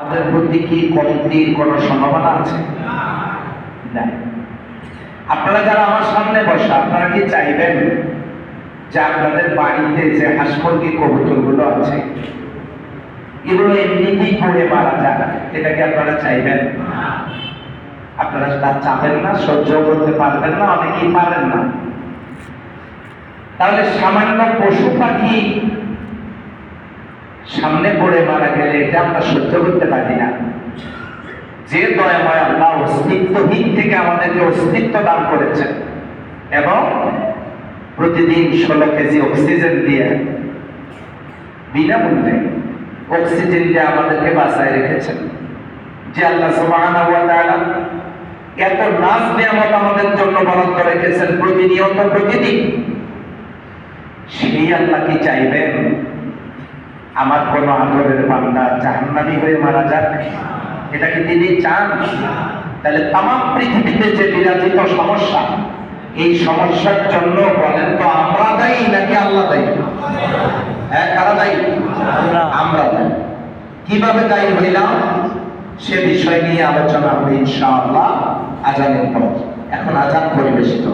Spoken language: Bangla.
তাদের প্রতি কি কমতির কোনো সম্ভাবনা আছে? আপনারা যারা আমার সামনে বসা, আপনারা কি চাইবেন যে আপনাদের বাড়িতে যে হাঁস কবুতরগুলো আছে, এগুলো এমনিতেই পড়ে মারা যাক এটা কি আপনারা চাইবেন? আপনারা তা চাবেন না, সহ্য করতে পারবেন না, অনেকেই পারেন না। তাহলে সামান্য পশু পাখি সামনে পড়ে মারা গেলে এটা আমরা সহ্য করতে পারি না। যে দয়াময় আল্লাহ অস্তিত্বহীন থেকে আমাদেরকে অস্তিত্ব দান করেছেন এবং প্রতিদিন ষোলো কেজি অক্সিজেন দিয়ে বিনামূল্যে অক্সিজেন দিয়ে আমাদেরকে বাঁচায় রেখেছেন। যে আল্লাহ সুবহানাহু ওয়া এত নাজ নিয়ামত আমাদের জন্য বরাদ্দ রেখেছেন প্রতিনিয়ত প্রতিদিন, সেই আল্লাহ কি চাইবেন? আমার কোনো আগ্রহের বান্দা জাহান্নাবি হয়ে মারা যাক। এটা কি তিনি চান? তাহলে তাম পৃথিবীতে যে বিরাজিত সমস্যা এই সমস্যার জন্য বলেন তো আমরা দায়ী নাকি আল্লাহ দায়ী? হ্যাঁ কারা দায়ী? আমরা দায়ী। কীভাবে দায়ী হইলাম? সে বিষয় নিয়ে আলোচনা হবে ইনশাআল্লাহ আজানের পর। এখন আজান পরিবেশিত।